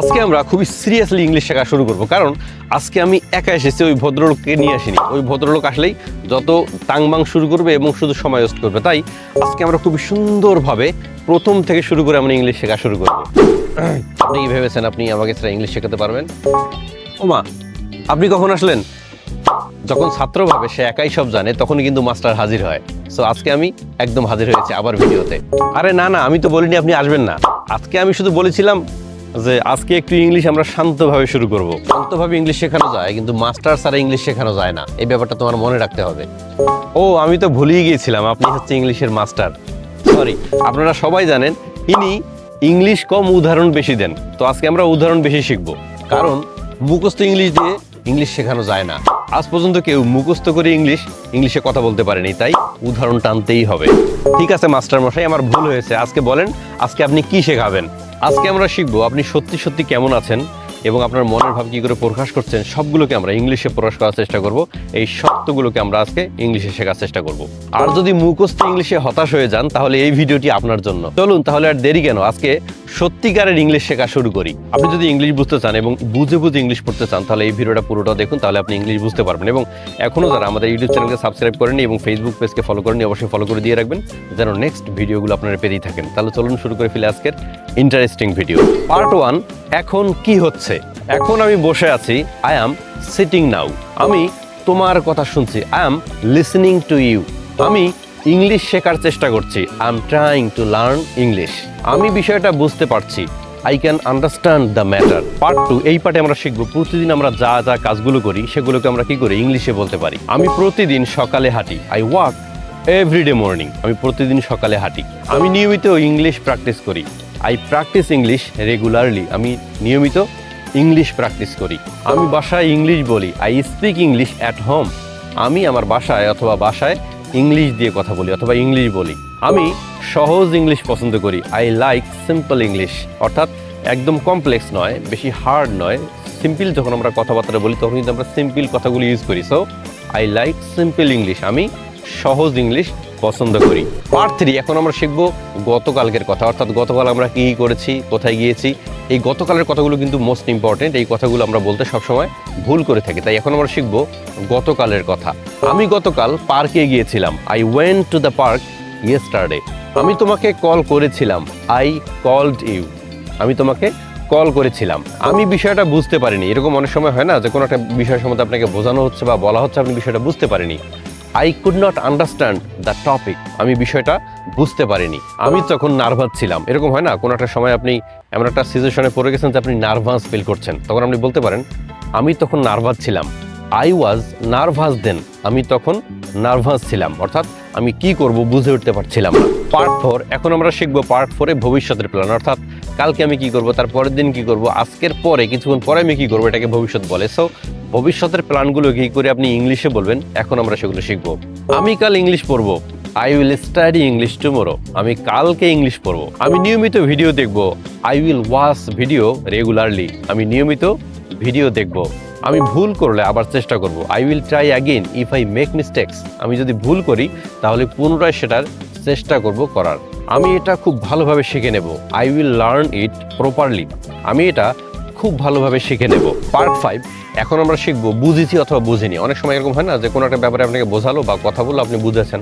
আজকে আমরা খুবই সিরিয়াসলি ইংলিশ শেখা শুরু করব। কারণ আজকে আমি একা এসেছি, ওই ভদ্রলোককে নিয়ে আসিনি। ওই ভদ্রলোক আসলেই যত তাংবাং শুরু করবে এবং শুধু সময় করবে। তাই আজকে আমরা খুবই সুন্দরভাবে প্রথম থেকে শুরু করে আমরা ইংলিশ শেখা শুরু করব। আপনি কি ভেবেছেন আপনি আমাকে ছাড়া ইংলিশ শেখাতে পারবেন? ওমা, আপনি কখন আসলেন? যখন ছাত্র ভাবে সে একাই সব জানে, তখনই কিন্তু মাস্টার হাজির হয়। সো আজকে আমি একদম হাজির হয়েছি আবার ভিডিওতে। আরে না না, আমি তো বলিনি আপনি আসবেন না। আজকে আমি শুধু বলেছিলাম যে আজকে একটু ইংলিশ আমরা শান্তভাবে শুরু করব। শান্তভাবে ইংলিশ শেখানো যায়, কিন্তু মাস্টার ছাড়া ইংলিশ শেখানো যায় না। এই ব্যাপারটা তোমার মনে রাখতে হবে। ও, আমি তো ভুলেই গিয়েছিলাম, আপনি হচ্ছে ইংলিশের মাস্টার সরি আপনারা সবাই জানেন, ইনি ইংলিশ কম উদাহরণ বেশি দেন। তো আজকে আমরা উদাহরণ বেশি শিখব। কারণ মুখস্থ ইংলিশ দিয়ে ইংলিশ শেখানো যায় না। আজ পর্যন্ত কেউ মুখস্থ করে ইংলিশ ইংলিশে কথা বলতে পারেনি, তাই উদাহরণ টানতেই হবে। ঠিক আছে মাস্টার মশাই আমার ভুল হয়েছে। আজকে বলেন, আজকে আপনি কি শেখাবেন? আজকে আমরা শিখব আপনি সত্যি সত্যি কেমন আছেন? এবং আপনার মনের ভাব কি করে প্রকাশ করছেন, সবগুলোকে আমরা ইংলিশে প্রকাশ করার চেষ্টা করব। এই সত্যগুলোকে আমরা আজকে ইংলিশে শেখার চেষ্টা করব। আর যদি মুখস্থ ইংলিশে হতাশ হয়ে যান, তাহলে এই ভিডিওটি আপনার জন্য। চলুন তাহলে আর দেরি কেন? আজকে সত্যিকারের ইংলিশ শেখা শুরু করি। আপনি যদি ইংলিশ বুঝতে চান এবং বুঝে বুঝে ইংলিশ পড়তে চান, তাহলে এই ভিডিওটা পুরোটা দেখুন, তাহলে আপনি ইংলিশ বুঝতে পারবেন। এবং এখনও যারা আমাদের ইউটিউব চ্যানেলকে সাবস্ক্রাইব করেনি এবং ফেসবুক পেজকে ফলো করেনি অবশ্যই ফলো করে দিয়ে রাখবেন, যেন নেক্সট ভিডিওগুলো আপনারা পেতেই থাকেন। তাহলে চলুন শুরু করে ফেলে আজকের ইন্টারেস্টিং ভিডিও পার্ট ওয়ান এখন কি হচ্ছে? এখন আমি বসে আছি আই অ্যাম সিটিং নাও আমি তোমার কথা শুনছি I am listening to you আমি ইংলিশ শেখার চেষ্টা করছি I am trying to learn English আমি বিষয়টা বুঝতে পারছি I can understand the matter part two এই পার্টে আমরা শিখব, প্রতিদিন আমরা যা যা কাজগুলো করি, সেগুলোকে আমরা কি করি ইংলিশে বলতে পারি? আমি প্রতিদিন সকালে হাঁটি আই ওয়াক এভরিডে মর্নিং আমি প্রতিদিন সকালে হাঁটি। আমি নিয়মিত ইংলিশ প্র্যাকটিস করি। আই প্র্যাকটিস ইংলিশ রেগুলারলি আমি নিয়মিত ইংলিশ প্র্যাকটিস করি। আমি বাসায় ইংলিশ বলি I speak English at home আমি আমার বাসায় অথবা বাসায় ইংলিশ দিয়ে কথা বলি অথবা ইংলিশ বলি। আমি সহজ ইংলিশ পছন্দ করি। আই লাইক সিম্পল ইংলিশ অর্থাৎ একদম কমপ্লেক্স নয়, বেশি হার্ড নয়। সিম্পল যখন আমরা কথাবার্তা বলি, তখন কিন্তু আমরা সিম্পল কথাগুলো ইউজ করি। So I like simple English আমি সহজ ইংলিশ পছন্দ করি। পার্ট থ্রি এখন আমরা শিখব গতকালকের কথা। অর্থাৎ গতকাল আমরা কী করেছি, কোথায় গিয়েছি এই গতকালের কথাগুলো কিন্তু মোস্ট ইম্পর্টেন্ট এই কথাগুলো আমরা বলতে সবসময় ভুল করে থাকি। তাই এখন আমরা শিখব গতকালের কথা। আমি গতকাল পার্কে গিয়েছিলাম। I went to the park yesterday আমি তোমাকে কল করেছিলাম। আই কল্ড ইউ আমি তোমাকে কল করেছিলাম। আমি বিষয়টা বুঝতে পারিনি। এরকম অনেক সময় হয় না যে কোনো একটা বিষয় সম্বন্ধে আপনাকে বোঝানো হচ্ছে বা বলা হচ্ছে, আপনি বিষয়টা বুঝতে পারেনি I could not understand the topic আমি বিষয়টা বুঝতে পারিনি। আমি তখন নার্ভাস ছিলাম। এরকম হয় না, কোনো একটা সময় আপনি এমন একটা সিচুয়েশনে পড়ে গেছেন যে আপনি নার্ভাস ফিল করছেন। তখন আপনি বলতে পারেন, আমি তখন নার্ভাস ছিলাম। আই ওয়াজ নার্ভাস দেন আমি তখন নার্ভাস ছিলাম। অর্থাৎ আমি কি করব বুঝে উঠতে পারছিলাম না। পার্ট ফোর এখন আমরা শিখব পার্ট ফোরে ভবিষ্যতের প্ল্যান অর্থাৎ কালকে আমি কি করব, তার পরের দিন কি করব, আজকের পরে, কিছুক্ষণ পরে আমি কি করব, এটাকে ভবিষ্যৎ বলে। সো ভবিষ্যতের প্ল্যানগুলো কি করে আপনি ইংলিশে বলবেন? এখন আমরা সেগুলো শিখব। আমি কাল ইংলিশ পড়ব। I will study English tomorrow আমি কালকে ইংলিশ পড়ব। আমি নিয়মিত ভিডিও দেখব। I will watch video regularly আমি নিয়মিত ভিডিও দেখব। আমি ভুল করলে আবার চেষ্টা করব। I will try again if I make mistakes আমি যদি ভুল করি, তাহলে পুনরায় সেটার চেষ্টা করব করার। আমি এটা খুব ভালোভাবে শিখে নেব। I will learn it properly আমি এটা খুব ভালোভাবে শিখে নেব। পার্ট ফাইভ এখন আমরা শিখব বুঝেছি অথবা বুঝিনি। অনেক সময় এরকম হয় না যে কোনো একটা ব্যাপারে আপনাকে বোঝালো বা কথা বলল, আপনি বুঝেছেন।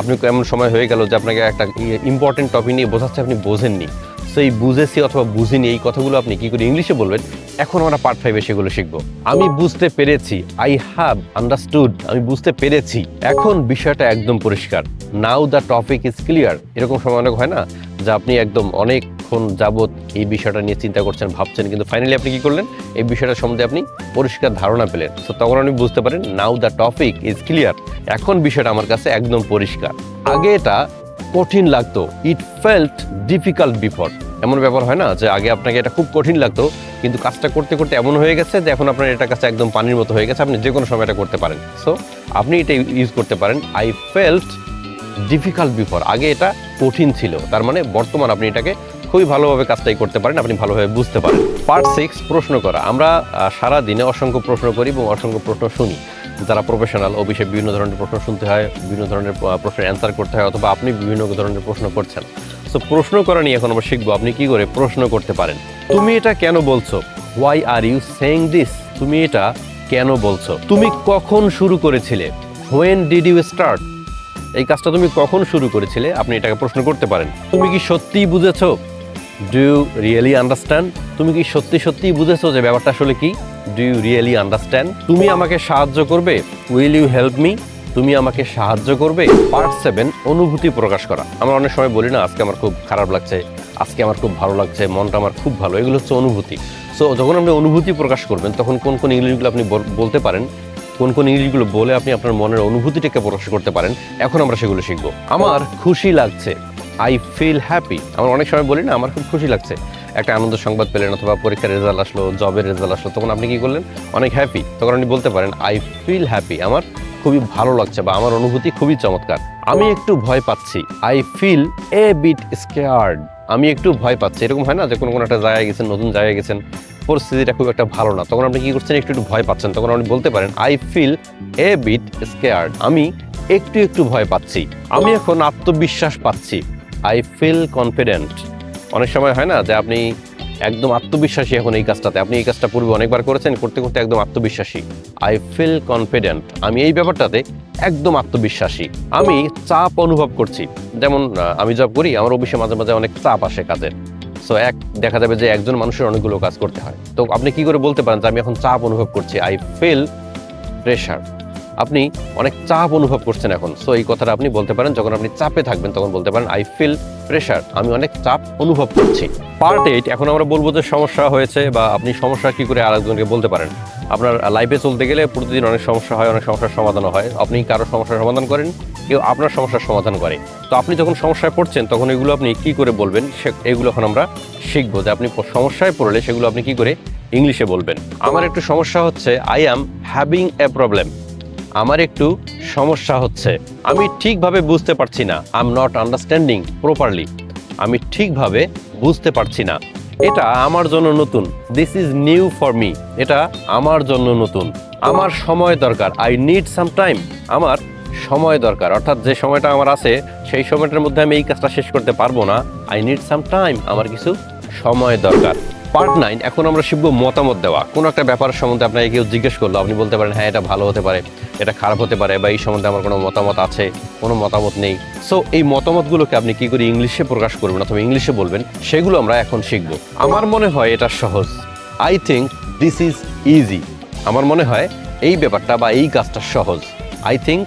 আপনি এমন সময় হয়ে গেল যে আপনাকে একটা ইম্পর্টেন্ট টপিক নিয়ে বোঝাচ্ছে, আপনি বোঝেননি। তো এই বুঝেছি অথবা বুঝিনি, এই কথাগুলো আপনি কি করে ইংলিশে বলবেন? এখন আমরা পার্ট ফাইভে সেগুলো শিখব। আমি বুঝতে পেরেছি আই হ্যাভ আন্ডারস্টুড আমি বুঝতে পেরেছি। এখন বিষয়টা একদম পরিষ্কার। Now the topic is clear এরকম সময় অনেক হয় না যে আপনি একদম অনেকক্ষণ যাবত এই বিষয়টা নিয়ে চিন্তা করছেন, ভাবছেন, কিন্তু ফাইনালি আপনি কি করলেন? এই বিষয়টা সম্বন্ধে আপনি পরিষ্কার ধারণা পেলেন। তো তখন আপনি বুঝতে পারেন now the topic is clear এখন বিষয়টা আমার কাছে একদম পরিষ্কার। আগে এটা কঠিন লাগতো। ইট ফেল্ট ডিফিকাল্ট বিফোর এমন ব্যাপার হয় না যে আগে আপনাকে এটা খুব কঠিন লাগতো, কিন্তু কাজটা করতে করতে এমন হয়ে গেছে যে এখন আপনার এটা কাছে একদম পানির মতো হয়ে গেছে, আপনি যে কোনো সময় এটা করতে পারেন। সো আপনি এটা ইউজ করতে পারেন। আই ফেল্ট ডিফিকাল্ট বিফোর আগে এটা কঠিন ছিল। তার মানে বর্তমান আপনি এটাকে খুবই ভালোভাবে কাজটাই করতে পারেন, আপনি ভালোভাবে বুঝতে পারেন। পার্ট সিক্স প্রশ্ন করা। আমরা সারা দিনে অসংখ্য প্রশ্ন করি এবং অসংখ্য প্রশ্ন শুনি। যারা প্রফেশনাল অফিসে বিভিন্ন ধরনের প্রশ্ন শুনতে হয়, বিভিন্ন ধরনের প্রশ্নের অ্যান্সার করতে হয় অথবা আপনি বিভিন্ন ধরনের প্রশ্ন করছেন। সো প্রশ্ন করা নিয়ে এখন আমরা শিখব, আপনি কি করে প্রশ্ন করতে পারেন। তুমি এটা কেন বলছো? Why are you saying this তুমি এটা কেন বলছো? তুমি কখন শুরু করেছিলে? হোয়েন ডিড ইউ স্টার্ট এই কাজটা তুমি কখন শুরু করেছিলে? আপনি এটাকে প্রশ্ন করতে পারেন। তুমি কি সত্যিই বুঝেছ? ডু ইউ রিয়েলি আন্ডারস্ট্যান্ড তুমি কি সত্যি সত্যিই বুঝেছ যে ব্যাপারটা আসলে কি? ডু ইউ রিয়েলি আন্ডারস্ট্যান্ড তুমি আমাকে সাহায্য করবে? উইল ইউ হেল্প মি তুমি আমাকে সাহায্য করবে? পার্ট সেভেন অনুভূতি প্রকাশ করা। আমরা অনেক সময় বলি না, আজকে আমার খুব খারাপ লাগছে, আজকে আমার খুব ভালো লাগছে, মনটা আমার খুব ভালো। এগুলো হচ্ছে অনুভূতি। সো যখন আপনি অনুভূতি প্রকাশ করবেন, তখন কোন কোন ইংলিশগুলো আপনি বল- বলতে পারেন? কোন কোন ইংলিশগুলো বলে আপনি আপনার মনের অনুভূতিটাকে প্রকাশ করতে পারেন? এখন আমরা সেগুলো শিখব। আমার খুশি লাগছে। আই ফিল হ্যাপি আমরা অনেক সময় বলি না, আমার খুব খুশি লাগছে। একটা আনন্দ সংবাদ পেলেন অথবা পরীক্ষার রেজাল্ট আসলো জবের রেজাল্ট আসলো, তখন আপনি কি করলেন? অনেক হ্যাপি তখন আপনি বলতে পারেন আই ফিল হ্যাপি আমার খুবই ভালো লাগছে বা আমার অনুভূতি খুবই চমৎকার। আমি একটু ভয় পাচ্ছি। I feel a bit scared আমি একটু ভয় পাচ্ছি। এরকম হয় না যে কোনো কোনো একটা জায়গায় গেছেন, নতুন জায়গায় গেছেন, পরিস্থিতিটা খুব একটা ভালো না। তখন আপনি কি করছেন? একটু একটু ভয় পাচ্ছেন। তখন আপনি বলতে পারেন I feel a bit scared আমি একটু একটু ভয় পাচ্ছি। আমি এখন আত্মবিশ্বাস পাচ্ছি। আই ফিল কনফিডেন্ট অনেক সময় হয় না যে আপনি একদম আত্মবিশ্বাসী এখন এই কাজটাতে। আপনি এই কাজটা পূর্বে অনেকবার করেছেন, করতে করতে একদম আত্মবিশ্বাসী। আই ফিল কনফিডেন্ট আমি এই ব্যাপারটাতে একদম আত্মবিশ্বাসী। আমি চাপ অনুভব করছি। যেমন আমি জব করি, আমার অফিসে মাঝে মাঝে অনেক চাপ আসে কাজের। সো এক, দেখা যাবে যে একজন মানুষের অনেকগুলো কাজ করতে হয়। তো আপনি কি করে বলতে পারেন যে আমি এখন চাপ অনুভব করছি? আই ফিল প্রেশার আপনি অনেক চাপ অনুভব করছেন এখন। সো এই কথাটা আপনি বলতে পারেন, যখন আপনি চাপে থাকবেন, তখন বলতে পারেন আই ফিল প্রেশার আমি অনেক চাপ অনুভব করছি। পার্ট এইট এখন আমরা বলব যে সমস্যা হয়েছে বা আপনি সমস্যা কি করে আরেকজনকে বলতে পারেন। আপনার লাইফে চলতে গেলে প্রতিদিন অনেক সমস্যা হয়, অনেক সমস্যার সমাধানও হয়। আপনি কারও সমস্যার সমাধান করেন, কেউ আপনার সমস্যার সমাধান করে। তো আপনি যখন সমস্যায় পড়ছেন, তখন এগুলো আপনি কি করে বলবেন? সে, এগুলো এখন আমরা শিখব যে আপনি সমস্যায় পড়লে সেগুলো আপনি কি করে ইংলিশে বলবেন। আমার একটু সমস্যা হচ্ছে I am having a problem আমার একটু সমস্যা হচ্ছে। আমি ঠিকভাবে বুঝতে পারছি না। I am not understanding properly আমি ঠিকভাবে বুঝতে পারছি না। এটা আমার জন্য নতুন। This is new for me এটা আমার জন্য নতুন। আমার সময় দরকার। আই নিড সাম টাইম আমার সময় দরকার। অর্থাৎ যে সময়টা আমার আছে, সেই সময়টার মধ্যে আমি এই কাজটা শেষ করতে পারব না। আই নিড সাম টাইম আমার কিছু সময় দরকার। পার্ট নাইন এখন আমরা শিখব মতামত দেওয়া। কোনো একটা ব্যাপার সম্বন্ধে আপনাকে কেউ জিজ্ঞেস করল, আপনি বলতে পারেন হ্যাঁ এটা ভালো হতে পারে, এটা খারাপ হতে পারে বা এই সম্বন্ধে আমার কোনো মতামত আছে, কোনো মতামত নেই। সো এই মতামতগুলোকে আপনি কি করে ইংলিশে প্রকাশ করবেন অথবা ইংলিশে বলবেন, সেগুলো আমরা এখন শিখব। আমার মনে হয় এটা সহজ। I think this is easy আমার মনে হয় এই ব্যাপারটা বা এই কাজটা সহজ। I think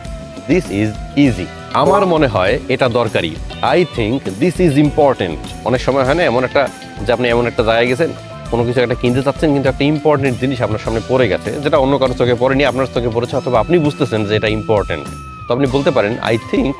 this is easy আমার মনে হয় এটা দরকারি I think this is important অনেক সময় হয় না, এমন একটা যে আপনি এমন একটা জায়গায় গেছেন, কোনো কিছু একটা কিনতে চাচ্ছেন, কিন্তু একটা ইম্পর্টেন্ট জিনিস আপনার সামনে পড়ে গেছে, যেটা অন্য কারও চোখে পড়েনি, আপনার চোখে পড়েছে, অথবা আপনি বুঝতেছেন যে এটা ইম্পর্টেন্ট তো আপনি বলতে পারেন I think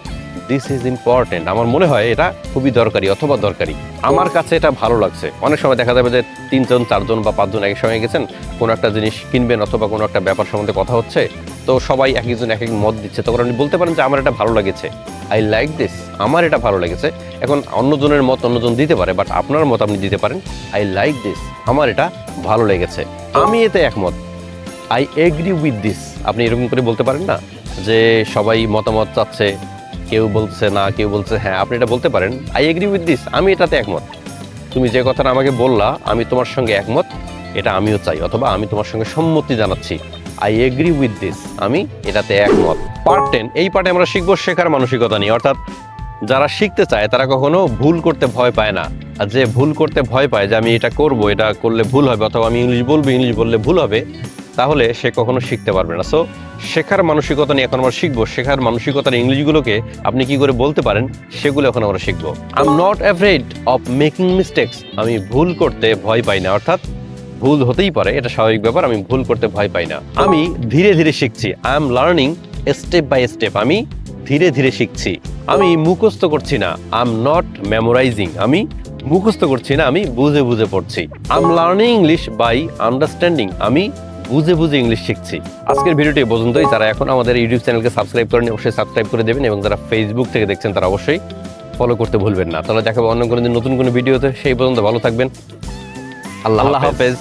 this is important আমার মনে হয় এটা খুবই দরকারি, অথবা দরকারি। আমার কাছে এটা ভালো লাগছে। অনেক সময় দেখা যাবে যে তিনজন, চারজন বা পাঁচজন এক সঙ্গে গেছেন, কোনো একটা জিনিস কিনবেন, অথবা কোনো একটা ব্যাপার সম্বন্ধে কথা হচ্ছে তো সবাই এক একজন এক এক মত দিচ্ছে। তখন আপনি বলতে পারেন যে আমার এটা ভালো লেগেছে। আই লাইক দিস আমার এটা ভালো লেগেছে। এখন অন্যজনের মত অন্যজন দিতে পারে বাট আপনার মত আপনি দিতে পারেন। আই লাইক দিস আমার এটা ভালো লেগেছে। আমি এতে একমত। আই এগ্রি উইথ দিস আপনি এরকম করে বলতে পারেন না যে সবাই মতামত চাচ্ছে, কেউ বলছে না, কেউ বলছে হ্যাঁ আপনি এটা বলতে পারেন। আই এগ্রি উইথ দিস আমি এটাতে একমত। তুমি যে কথাটা আমাকে বললা, আমি তোমার সঙ্গে একমত। এটা আমিও চাই, অথবা আমি তোমার সঙ্গে সম্মতি জানাচ্ছি। আই এগ্রি উইথ দিস আমি এটাতে একমত। পার্ট টেন এই পার্টে আমরা শিখব শেখার মানসিকতা নিয়ে। অর্থাৎ যারা শিখতে চায়, তারা কখনো ভুল করতে ভয় পায় না। আর যে ভুল করতে ভয় পায় যে আমি এটা করব, এটা করলে ভুল হবে অথবা আমি ইংলিশ বলব, ইংলিশ বললে ভুল হবে, তাহলে সে কখনো শিখতে পারবে না। সো শেখার মানসিকতা নিয়ে এখন আমরা শিখব। শেখার মানসিকতার ইংলিশগুলোকে আপনি কি করে বলতে পারেন, সেগুলো এখন আমরা শিখব। I am not afraid of making mistakes আমি ভুল করতে ভয় পাই না। অর্থাৎ ভুল হতেই পারে এটা স্বাভাবিক ব্যাপার আমি ভুল করতে ভয় পাই না। আমি ধীরে ধীরে শিখছি। I am learning step by step আমি ধীরে ধীরে শিখছি। আমি মুখস্থ করছি না আই এম নট মেমোরাইজিং আমি মুখস্থ করছি না আমি বুঝে বুঝে পড়ছি। I am learning English by understanding আমি বুঝে বুঝে ইংলিশ শিখছি। আজকের ভিডিওটি পর্যন্তই। যারা এখন আমাদের ইউটিউব চ্যানেলকে সাবস্ক্রাইব করেন অবশ্যই সাবস্ক্রাইব করে দেবেন এবং যারা ফেসবুক থেকে দেখছেন তারা অবশ্যই ফলো করতে ভুলবেন না। তাহলে দেখাবো অন্য কোনো দিন নতুন কোনো ভিডিওতে। সেই পর্যন্ত ভালো থাকবেন। আল্লাহ হাফেজ।